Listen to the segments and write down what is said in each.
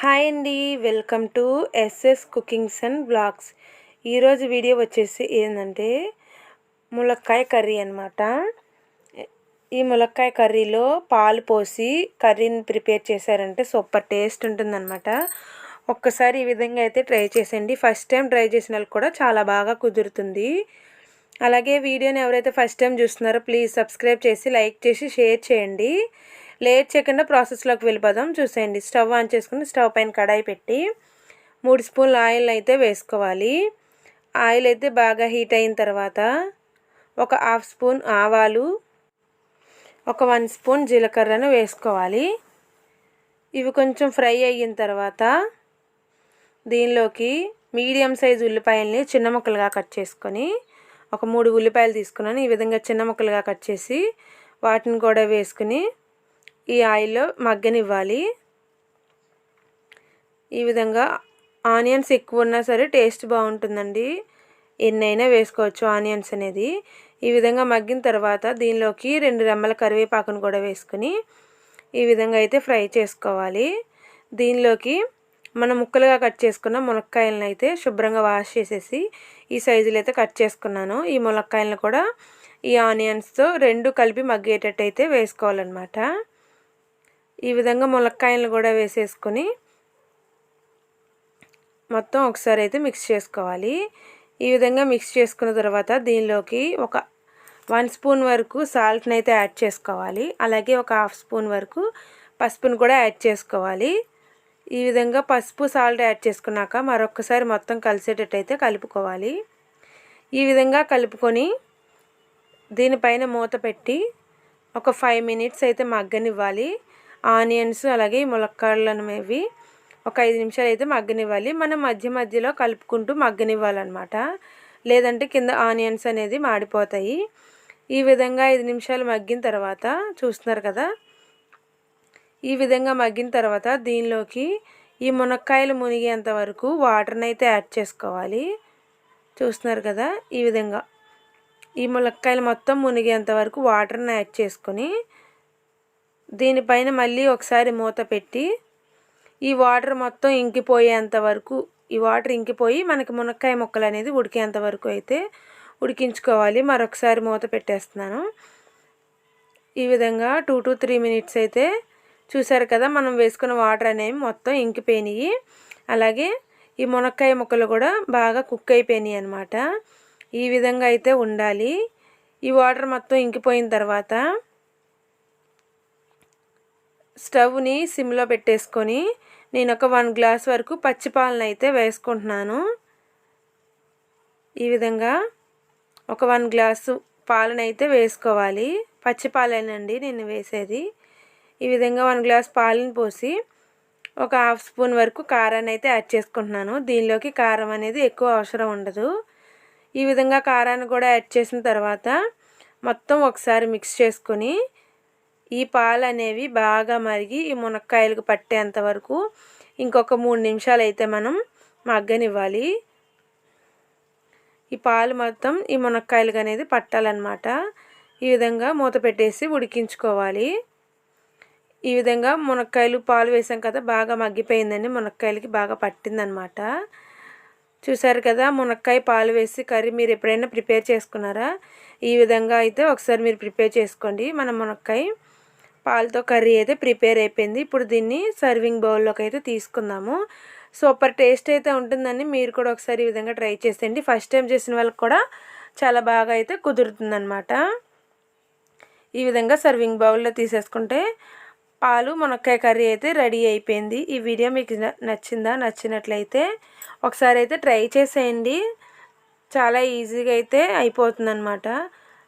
Hi అండి welcome to SS cookings and blogs. ఈరోజు video వచ్చేసి ఏంటంటే ములక్కాయ కర్రీ అనమాట ఈ ములక్కాయ కర్రీలో పాలు పోసి కర్రీని ప్రిపేర్ చేశారంటే సూపర్ టేస్ట్ ఉంటుందన్నమాట. ఒక్కసారి ఈ విధంగా అయితే ట్రై చేసేయండి. ఫస్ట్ టైం ట్రై చేసిన వాళ్ళకి కూడా చాలా బాగా కుదురుతుంది. అలాగే వీడియోని ఎవరైతే ఫస్ట్ టైం చూస్తున్నారో ప్లీజ్ సబ్స్క్రైబ్ చేసి లైక్ చేసి షేర్ చేయండి. లేట్ చేయకుండా ప్రాసెస్లోకి వెళ్ళిపోదాం. చూసేయండి. స్టవ్ ఆన్ చేసుకుని స్టవ్ పైన కడాయి పెట్టి మూడు స్పూన్లు ఆయిల్ అయితే వేసుకోవాలి. ఆయిల్ అయితే బాగా హీట్ అయిన తర్వాత ఒక హాఫ్ స్పూన్ ఆవాలు ఒక వన్ స్పూన్ జీలకర్రను వేసుకోవాలి. ఇవి కొంచెం ఫ్రై అయిన తర్వాత దీనిలోకి మీడియం సైజ్ ఉల్లిపాయల్ని చిన్న ముక్కలుగా కట్ చేసుకొని ఒక మూడు ఉల్లిపాయలు తీసుకున్నాను. ఈ విధంగా చిన్న ముక్కలుగా కట్ చేసి వాటిని కూడా వేసుకుని ఈ ఆయిల్లో మగ్గనివ్వాలి. ఈ విధంగా ఆనియన్స్ ఎక్కువ ఉన్నా సరే టేస్ట్ బాగుంటుందండి. ఎన్నైనా వేసుకోవచ్చు ఆనియన్స్ అనేది. ఈ విధంగా మగ్గిన తర్వాత దీనిలోకి రెండు రెమ్మల కరివేపాకును కూడా వేసుకుని ఈ విధంగా అయితే ఫ్రై చేసుకోవాలి. దీనిలోకి మనం ముక్కలుగా కట్ చేసుకున్న మునక్కాయలను అయితే శుభ్రంగా వాష్ చేసేసి ఈ సైజులో అయితే కట్ చేసుకున్నాను. ఈ మునక్కాయలను కూడా ఈ ఆనియన్స్తో రెండు కలిపి మగ్గేటట్టు అయితే వేసుకోవాలన్నమాట. ఈ విధంగా ములక్కాయలను కూడా వేసేసుకొని మొత్తం ఒకసారి అయితే మిక్స్ చేసుకోవాలి. ఈ విధంగా మిక్స్ చేసుకున్న తర్వాత దీనిలోకి ఒక వన్ స్పూన్ వరకు సాల్ట్ని అయితే యాడ్ చేసుకోవాలి. అలాగే ఒక హాఫ్ స్పూన్ వరకు పసుపును కూడా యాడ్ చేసుకోవాలి. ఈ విధంగా పసుపు సాల్ట్ యాడ్ చేసుకున్నాక మరొకసారి మొత్తం కలిసేటట్టు అయితే కలుపుకోవాలి. ఈ విధంగా కలుపుకొని దీనిపైన మూత పెట్టి ఒక ఫైవ్ మినిట్స్ అయితే మగ్గనివ్వాలి. ఆనియన్స్ అలాగే ములక్కాడలు అనేవి ఒక ఐదు నిమిషాలు అయితే మగ్గనివ్వాలి. మనం మధ్య మధ్యలో కలుపుకుంటూ మగ్గనివ్వాలన్నమాట. లేదంటే కింద ఆనియన్స్ అనేది మాడిపోతాయి. ఈ విధంగా ఐదు నిమిషాలు మగ్గిన తర్వాత చూస్తున్నారు కదా ఈ విధంగా మగ్గిన తర్వాత దీనిలోకి ఈ మునక్కాయలు మునిగేంత వరకు వాటర్ని అయితే యాడ్ చేసుకోవాలి. చూస్తున్నారు కదా ఈ విధంగా ఈ ములక్కాయలు మొత్తం మునిగేంత వరకు వాటర్ని యాడ్ చేసుకొని దీనిపైన మళ్ళీ ఒకసారి మూత పెట్టి ఈ వాటర్ మొత్తం ఇంకిపోయేంత వరకు ఈ వాటర్ ఇంకిపోయి మనకి మునక్కాయ ముక్కలు అనేది ఉడికేంత వరకు అయితే ఉడికించుకోవాలి. మరొకసారి మూత పెట్టేస్తున్నాను. ఈ విధంగా టూ టు త్రీ మినిట్స్ అయితే చూసారు కదా మనం వేసుకున్న వాటర్ అనేవి మొత్తం ఇంకిపోయినాయి. అలాగే ఈ మునక్కాయ ముక్కలు కూడా బాగా కుక్ అయిపోయినాయి అనమాట ఈ విధంగా అయితే ఉండాలి. ఈ వాటర్ మొత్తం ఇంకిపోయిన తర్వాత స్టవ్ని సిమ్లో పెట్టేసుకొని నేను ఒక వన్ గ్లాస్ వరకు పచ్చిపాలను అయితే వేసుకుంటున్నాను. ఈ విధంగా ఒక వన్ గ్లాసు పాలను అయితే వేసుకోవాలి పచ్చిపాలేనండి నేను వేసేది. ఈ విధంగా వన్ గ్లాస్ పాలను పోసి ఒక హాఫ్ స్పూన్ వరకు కారాన్ని అయితే యాడ్ చేసుకుంటున్నాను. దీనిలోకి కారం అనేది ఎక్కువ అవసరం ఉండదు. ఈ విధంగా కారాన్ని కూడా యాడ్ చేసిన తర్వాత మొత్తం ఒకసారి మిక్స్ చేసుకొని ఈ పాలు అనేవి బాగా మరిగి ఈ మునక్కాయలకు పట్టేంత వరకు ఇంకొక మూడు నిమిషాలు అయితే మనం మగ్గనివ్వాలి. ఈ పాలు మొత్తం ఈ మునక్కాయలకు అనేది పట్టాలన్నమాట. ఈ విధంగా మూత పెట్టేసి ఉడికించుకోవాలి. ఈ విధంగా మునక్కాయలు పాలు వేసాం కదా బాగా మగ్గిపోయిందండి. మునక్కాయలకి బాగా పట్టిందనమాట చూసారు కదా మునక్కాయ పాలు వేసి కర్రీ మీరు ఎప్పుడైనా ప్రిపేర్ చేసుకున్నారా? ఈ విధంగా అయితే ఒకసారి మీరు ప్రిపేర్ చేసుకోండి. మన మునక్కాయ పాలతో కర్రీ అయితే ప్రిపేర్ అయిపోయింది. ఇప్పుడు దీన్ని సర్వింగ్ బౌల్లోకి అయితే తీసుకుందాము. సూపర్ టేస్ట్ అయితే ఉంటుందని మీరు కూడా ఒకసారి ఈ విధంగా ట్రై చేసేయండి. ఫస్ట్ టైం చేసిన వాళ్ళకి కూడా చాలా బాగా అయితే కుదురుతుందనమాట ఈ విధంగా సర్వింగ్ బౌల్లో తీసేసుకుంటే పాలు మునక్కాయ కర్రీ అయితే రెడీ అయిపోయింది. ఈ వీడియో మీకు నచ్చిందా నచ్చినట్లయితే ఒకసారి అయితే ట్రై చేసేయండి. చాలా ఈజీగా అయితే అయిపోతుందన్నమాట.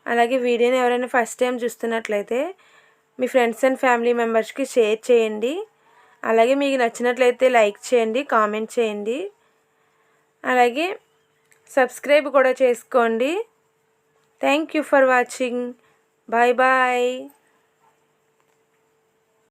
అలాగే వీడియోని ఎవరైనా ఫస్ట్ టైం చూస్తున్నట్లయితే మీ ఫ్రెండ్స్ అండ్ ఫ్యామిలీ మెంబర్స్కి షేర్ చేయండి. అలాగే మీకు నచ్చినట్లయితే లైక్ చేయండి కామెంట్ చేయండి. అలాగే సబ్స్క్రైబ్ కూడా చేసుకోండి. Thank you for watching. Bye bye.